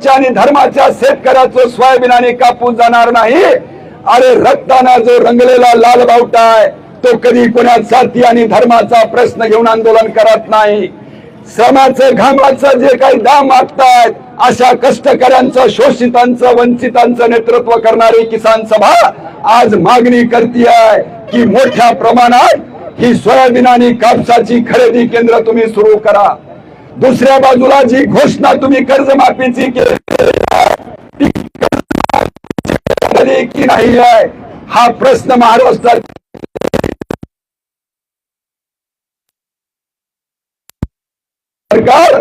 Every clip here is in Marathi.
आणि धर्माच्या शेतकऱ्याचं सोयाबीनाने कापून जाणार नाही. अरे रक्ताना जो रंगलेला लाल बावटा आहे तो कधी कोणा जाती आणि धर्माचा प्रश्न घेऊन आंदोलन करत नाही. श्रमाचं घामाचं जे काही दाम मागतायत अशा कष्टकऱ्यांचं शोषितांचं वंचितांचं नेतृत्व करणारी किसान सभा आज मागणी करते आहे की मोठ्या प्रमाणात ही सोयाबीन आणि कापसाची खरेदी केंद्र तुम्ही सुरू करा. दुसऱ्या बाजूला जी घोषणा तुम्ही कर्जमाफीची केली की नाही आहे हा प्रश्न महाराष्ट्रात सरकार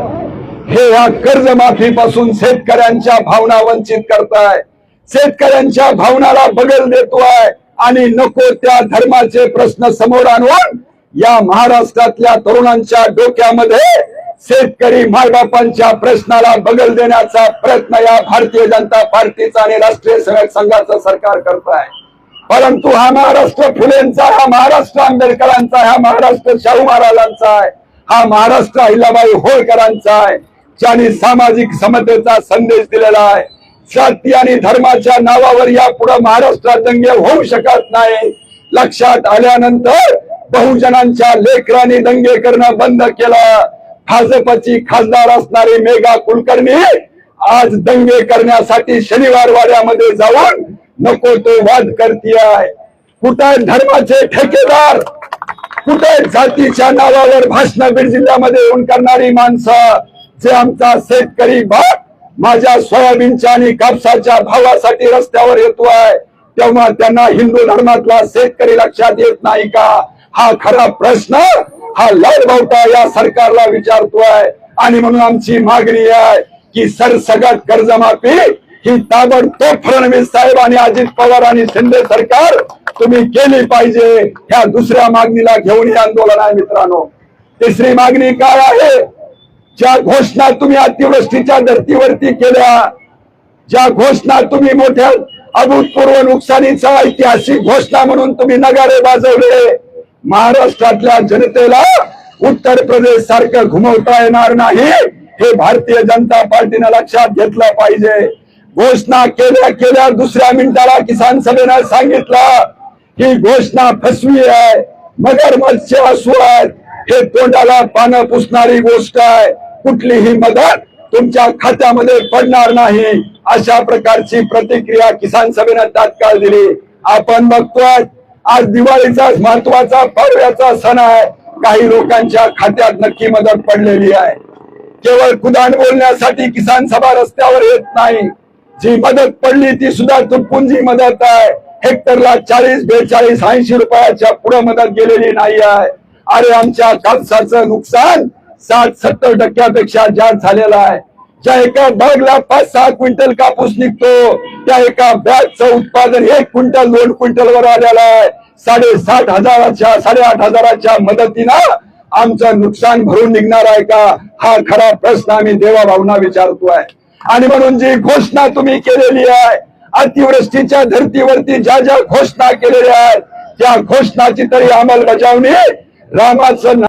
हे या कर्जमाफीपासून शेतकऱ्यांच्या भावना वंचित करताय. शेतकऱ्यांच्या भावनाला बगल देतोय आणि नको त्या धर्माचे प्रश्न समोर आणून या महाराष्ट्रातल्या तरुणांच्या डोक्यामध्ये शेतकरी मायबापांच्या प्रश्नाला बगल देण्याचा प्रयत्न या भारतीय जनता पार्टीचा आणि राष्ट्रीय सेवक संघाचं सरकार करत आहे. परंतु हा महाराष्ट्र फुलेंचा हा महाराष्ट्र आंबेडकरांचा हा महाराष्ट्र शाहू महाराजांचा आहे. हा महाराष्ट्र अहिल्याबाई होळकरांचा आहे. ज्यांनी सामाजिक समतेचा संदेश दिलेला आहे. जाती आणि धर्माच्या नावावर यापुढे महाराष्ट्रात दंगे होऊ शकत नाही. लक्षात आल्यानंतर बहुजनांच्या लेकरांनी दंगे करणं बंद केलं. भाजपची खासदार असणारी मेघा कुलकर्णी आज दंगे करण्यासाठी शनिवार वाड्यामध्ये जाऊन नको तो वाद करते आहे कुठे धर्माचे ठेकेदार? कुठे जातीच्या नावावर भाषण बीड जिल्ह्यामध्ये येऊन करणारी माणसं? जे आमचा शेतकरी भाग माझ्या सोयाबीनच्या आणि कापसाच्या भावासाठी रस्त्यावर येतोय. तेव्हा त्यांना हिंदू धर्मातला शेतकरी लक्षात येत नाही का? हा खरा प्रश्न हा लालबावटा या सरकारला विचारतोय. आणि म्हणून आमची मागणी आहे की सरसगट कर्जमाफी ही ताबडतोब फडणवीस साहेब आणि अजित पवार आणि शिंदे सरकार तुम्ही केली पाहिजे. ह्या दुसऱ्या मागणीला घेऊन हे आंदोलन आहे मित्रांनो. तिसरी मागणी काय आहे? ज्या घोषणा तुम्ही अतिवृष्टीच्या धर्तीवरती केल्या ज्या घोषणा तुम्ही मोठ्या अभूतपूर्व नुकसानीचा ऐतिहासिक घोषणा म्हणून तुम्ही नगारे वाजवले महाराष्ट्रातल्या जनतेला उत्तर प्रदेश सारखं घुमवता येणार नाही. हे भारतीय जनता पार्टीनं लक्षात घेतलं पाहिजे. घोषणा केल्या केल्या दुसऱ्या मिनिटाला किसान सभेनं सांगितलं ही घोषणा फसवी आहे मगर मत्स्य असू आहेत. हे तोंडाला पानं पुसणारी गोष्ट आहे. कुठलीही मदत तुमच्या खात्यामध्ये पडणार नाही. अशा प्रकारची प्रतिक्रिया किसान सभेनं तात्काळ दिली. आपण बघतोय आज दिवाळीचा महत्त्वाचा पर्व्याचा सण आहे. काही लोकांच्या खात्यात नक्की मदत पडलेली आहे. केवळ कुदान बोलण्यासाठी किसान सभा रस्त्यावर येत नाही. जी मदत पडली ती सुद्धा तुटपुंजी मदत आहे. हेक्टरला चाळीस बेचाळीस ऐंशी रुपयाच्या पुढे मदत गेलेली नाही आहे. अरे आमच्या कापसाचं नुकसान साठ सत्तर टक्क्यापेक्षा जास्त झालेलं आहे. ज्या एका बॅगला पाच सहा क्विंटल कापूस निघतो त्या एका बॅगचं उत्पादन एक क्विंटल दोन क्विंटल वर आलेलं आहे. साडेसात हजाराच्या साडेआठ हजाराच्या मदतीनं आमचं नुकसान भरून निघणार आहे का? हा खरा प्रश्न आम्ही देवाभावना विचारतोय. आणि म्हणून जी घोषणा तुम्ही केलेली आहे अतिवृष्टीच्या धर्तीवरती ज्या ज्या घोषणा केलेल्या आहेत त्या घोषणाची तरी अंमलबजावणी रामाचं